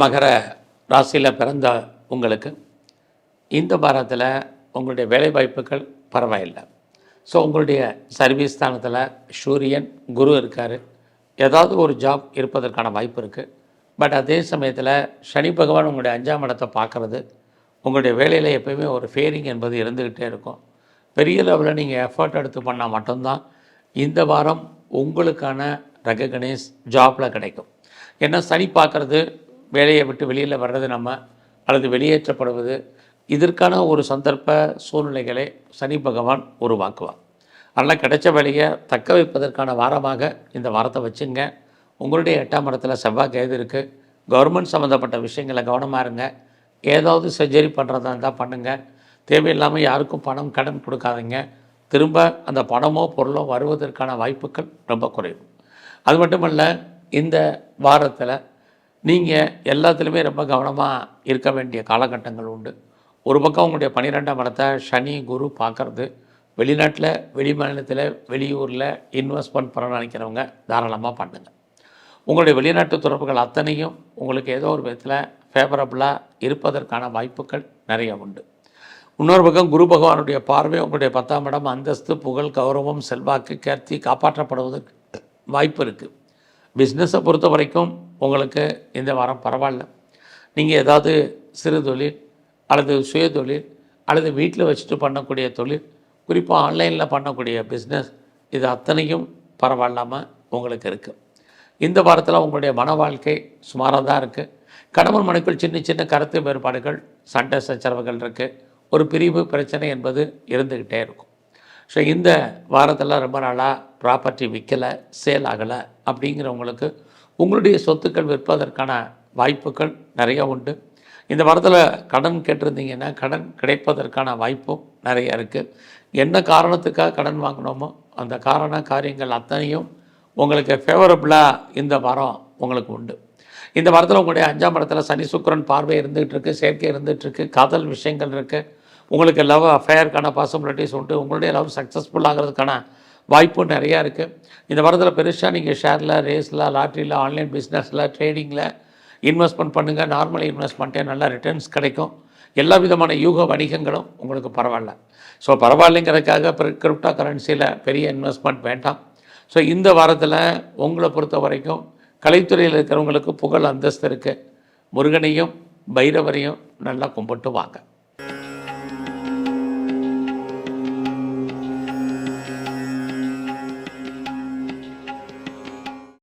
மகர ராசியில் பிறந்த உங்களுக்கு இந்த வாரத்தில் உங்களுடைய வேலைவாய்ப்புகள் பரவாயில்லை. ஸோ உங்களுடைய சர்வீஸ் ஸ்தானத்தில் சூரியன் குரு இருக்கார். ஏதாவது ஒரு ஜாப் இருப்பதற்கான வாய்ப்பு இருக்குது பட் அதே சமயத்தில் சனி பகவான் உங்களுடைய அஞ்சாம் இடத்தை பார்க்குறது. உங்களுடைய வேலையில் எப்போயுமே ஒரு ஃபேரிங் என்பது இருந்துக்கிட்டே இருக்கும். பெரிய லெவலில் நீங்கள் எஃபர்ட் எடுத்து பண்ணால் மட்டும்தான் இந்த வாரம் உங்களுக்கான ரெகக்னைஸ் ஜாப்பில் கிடைக்கும். ஏன்னா சனி பார்க்குறது வேலையை விட்டு வெளியில் வர்றது நம்ம அல்லது வெளியேற்றப்படுவது இதற்கான ஒரு சந்தர்ப்ப சூழ்நிலைகளை சனி பகவான் உருவாக்குவார். அதனால் கிடைச்ச வேலையை தக்க வைப்பதற்கான வாரமாக இந்த வாரத்தை வச்சுங்க. உங்களுடைய எட்டாம் இடத்துல செவ்வாய் கேது இருக்குது கவர்மெண்ட் சம்மந்தப்பட்ட விஷயங்களை கவனமாக இருங்க. ஏதாவது சர்ஜரி பண்ணுறதா இருந்தால் பண்ணுங்கள் தேவையில்லாமல் யாருக்கும் பணம் கடன் கொடுக்காதீங்க. திரும்ப அந்த பணமோ பொருளோ வருவதற்கான வாய்ப்புகள் ரொம்ப குறைவு. அது மட்டுமல்ல இந்த வாரத்தில் நீங்கள் எல்லாத்துலேயுமே ரொம்ப கவனமாக இருக்க வேண்டிய காலகட்டங்கள் உண்டு. ஒரு பக்கம் உங்களுடைய பன்னிரெண்டாம் இடத்தை சனி குரு பார்க்குறது. வெளிநாட்டில் வெளி மாநிலத்தில் வெளியூரில் இன்வெஸ்ட்மெண்ட் பண்ண நினைக்கிறவங்க தாராளமாக பண்ணுங்கள் உங்களுடைய வெளிநாட்டு தொடர்புகள் அத்தனையும் உங்களுக்கு ஏதோ ஒரு விதத்தில் ஃபேவரபுளாக இருப்பதற்கான வாய்ப்புகள் நிறைய உண்டு. இன்னொரு பக்கம் குரு பகவானுடைய பார்வை உங்களுடைய பத்தாம் இடம் அந்தஸ்து புகழ் கௌரவம் செல்வாக்கு கீர்த்தி காப்பாற்றப்படுவதற்கு வாய்ப்பு இருக்குது பிஸ்னஸை பொறுத்த வரைக்கும் உங்களுக்கு இந்த வாரம் பரவாயில்ல. நீங்கள் ஏதாவது சிறு தொழில் அல்லது சுய தொழில் அல்லது வீட்டில் வச்சுட்டு பண்ணக்கூடிய தொழில் குறிப்பாக ஆன்லைனில் பண்ணக்கூடிய பிஸ்னஸ் இது அத்தனையும் பரவாயில்லாமல் உங்களுக்கு இருக்குது இந்த வாரத்தில் உங்களுடைய மன வாழ்க்கை சுமாராக தான் இருக்குது கணவன் மனைக்குள் சின்ன சின்ன கருத்து வேறுபாடுகள் சண்டை சச்சரவுகள் இருக்குது ஒரு பிரிவு பிரச்சனை என்பது இருந்துக்கிட்டே இருக்கும். ஸோ இந்த வாரத்தில் ரொம்ப நாளாக ப்ராப்பர்ட்டி விற்கலை சேல் ஆகலை அப்படிங்கிறவங்களுக்கு உங்களுடைய சொத்துக்கள் விற்பதற்கான வாய்ப்புகள் நிறைய உண்டு. இந்த வாரத்தில் கடன் கேட்டிருந்தீங்கன்னா கடன் கிடைப்பதற்கான வாய்ப்பும் நிறைய இருக்குது என்ன காரணத்துக்காக கடன் வாங்கினோமோ அந்த காரண காரியங்கள் அத்தனையும் உங்களுக்கு ஃபேவரபுளாக இந்த வாரம் உங்களுக்கு உண்டு. இந்த வாரத்தில் உங்களுடைய அஞ்சாம் இடத்துல சனி சுக்கரன் பார்வை இருந்துகிட்ருக்கு சேர்க்கை இருந்துகிட்டுருக்கு காதல் விஷயங்கள் இருக்குது உங்களுக்கு லவ் அஃபேருக்கான பாசிபிலிட்டிஸ் உண்டு. உங்களுடைய லவ் சக்ஸஸ்ஃபுல் ஆகிறதுக்கான வாய்ப்பு நிறையா இருக்குது இந்த வாரத்தில் பெருசாக நீங்கள் ஷேரில் ரேஸில் லாட்ரியில் ஆன்லைன் பிஸ்னஸில் ட்ரேடிங்கில் இன்வெஸ்ட்மெண்ட் பண்ணுங்கள் நார்மல் இன்வெஸ்ட்மெண்ட்டே நல்லா ரிட்டர்ன்ஸ் கிடைக்கும். எல்லா விதமான யூக வணிகங்களும் உங்களுக்கு பரவாயில்ல. ஸோ பரவாயில்லைங்கிறதுக்காக கிரிப்டோ கரன்சியில் பெரிய இன்வெஸ்ட்மெண்ட் வேண்டாம். ஸோ இந்த வாரத்தில் உங்களை பொறுத்த வரைக்கும் கலைத்துறையில் இருக்கிறவங்களுக்கு புகழ் அந்தஸ்து இருக்குது முருகனையும் பைரவரையும் நல்லா கும்பிட்டு வாங்க.